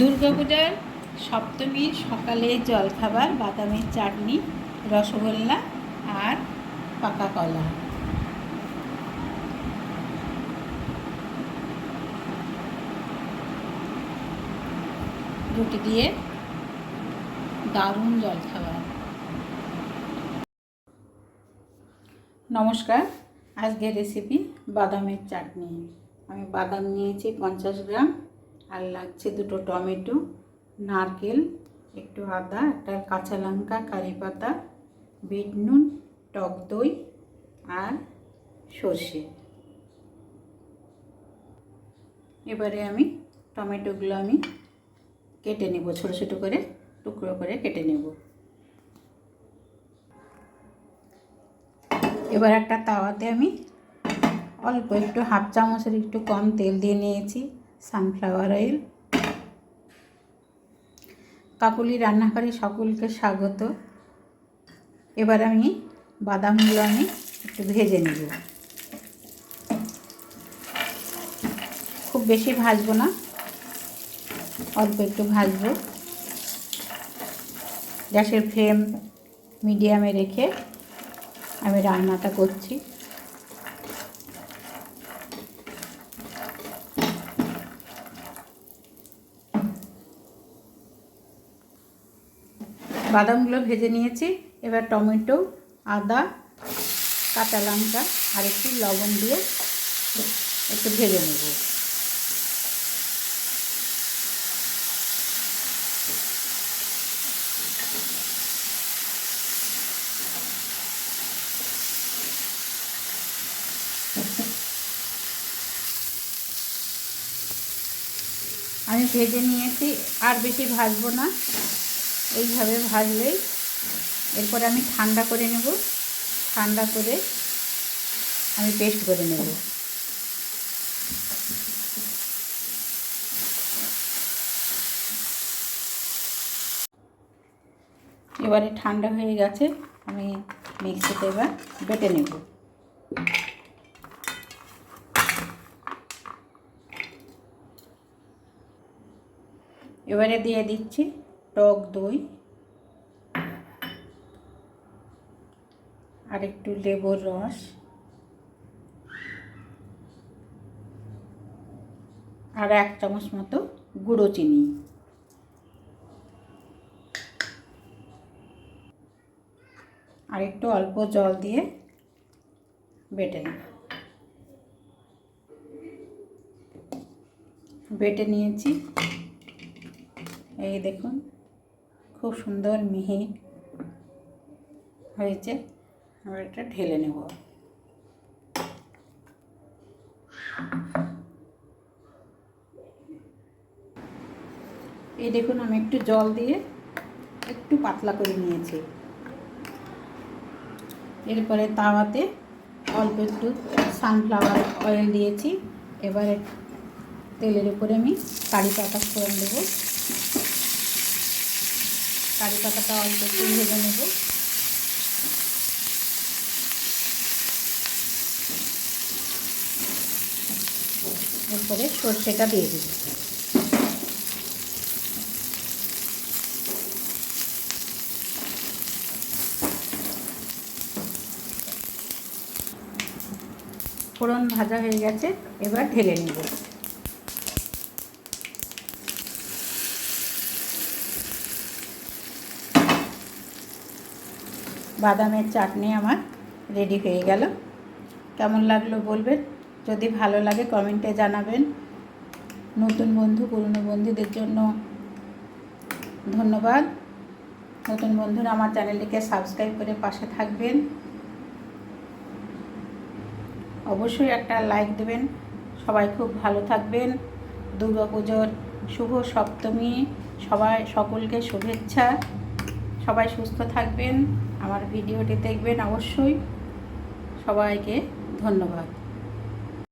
দুর্গাপূজার সপ্তমীর সকালে জলখাবার, বাদামের চাটনি, রসগোল্লা আর পাকা কলা। রুটি দিয়ে দারুণ জলখাবার। নমস্কার, আজকের রেসিপি বাদামের চাটনি। আমি বাদাম নিয়েছি পঞ্চাশ গ্রাম। আর লাগছে দুটো টমেটো, নারকেল, একটু আদা, একটা কাঁচা লঙ্কা, কারি পাতা, বিট নুন, টক দই আর সর্ষে। এবারে আমি টমেটোগুলো আমি কেটে নেব, ছোটো ছোটো করে, টুকরো করে কেটে নেব। এবার একটা তাওয়াতে আমি অল্প একটু হাফ চামচের একটু কম তেল দিয়ে নিয়েছি। Sunflower oil. কাকুলি রান্নাঘরে সকলকে স্বাগত। এবার আমি বাদামগুলো আমি একটু ভেজে নেব। খুব বেশি ভাজবো না, অল্প একটু ভাজবো। গ্যাসের ফ্লেম মিডিয়ামে রেখে আমি রান্নাটা করছি। বাদামগুলো ভেজে নিয়েছি। এবার টমেটো, আদা, কাঁচা লঙ্কা আর একটু লবণ দিয়ে একটু ভেজে নেব। আমি ভেজে নিয়েছি, আর বেশি ভাজবো না। এইভাবে ভাজলেই এরপরে আমি ঠান্ডা করে নেব। ঠান্ডা করে আমি পেস্ট করে নেব। এবারে ঠান্ডা হয়ে গেছে, আমি মিক্সিতে এবার বেটে নেব। এবারে দিয়ে দিচ্ছি টক দই আর একটু লেবুর রস আর এক চামচ মতো গুঁড়ো চিনি। আর একটু অল্প জল দিয়ে বেটে নেব। বেটে নিয়েছি। এই দেখুন। খুব সুন্দর মিহি হয়েছে। এবার এটা ঢেলে নেব। এই দেখুন, আমি একটু জল দিয়ে একটু পাতলা করে নিয়েছি। এরপরে তাওয়াতে অল্প একটু সানফ্লাওয়ার অয়েল দিয়েছি। এবারে তেলের উপরে আমি কারি পাতা ফোড়ন দেবো। কারি পাতাটা অল্প একটু ভেজে নেব। এরপরে সর্ষেটা দিয়ে দেব। ফোড়ন ভাজা হয়ে গেছে, এবার ঢেলে নেব। বাদামের চাটনি আমার রেডি হয়ে গেল। কেমন লাগল বলবেন? যদি ভালো লাগে কমেন্টে জানাবেন। নতুন বন্ধু, পুরনো বন্ধুদের জন্য ধন্যবাদ। নতুন বন্ধুরা আমার চ্যানেলটিকে সাবস্ক্রাইব করে পাশে থাকবেন। অবশ্যই একটা লাইক দেবেন। সবাই খুব ভালো থাকবেন। দুর্গাপুজোর শুভ সপ্তমী। সবাই সকলকে শুভেচ্ছা। সবাই সুস্থ থাকবেন। আমার ভিডিওটি দেখবেন অবশ্যই। সবাইকে ধন্যবাদ।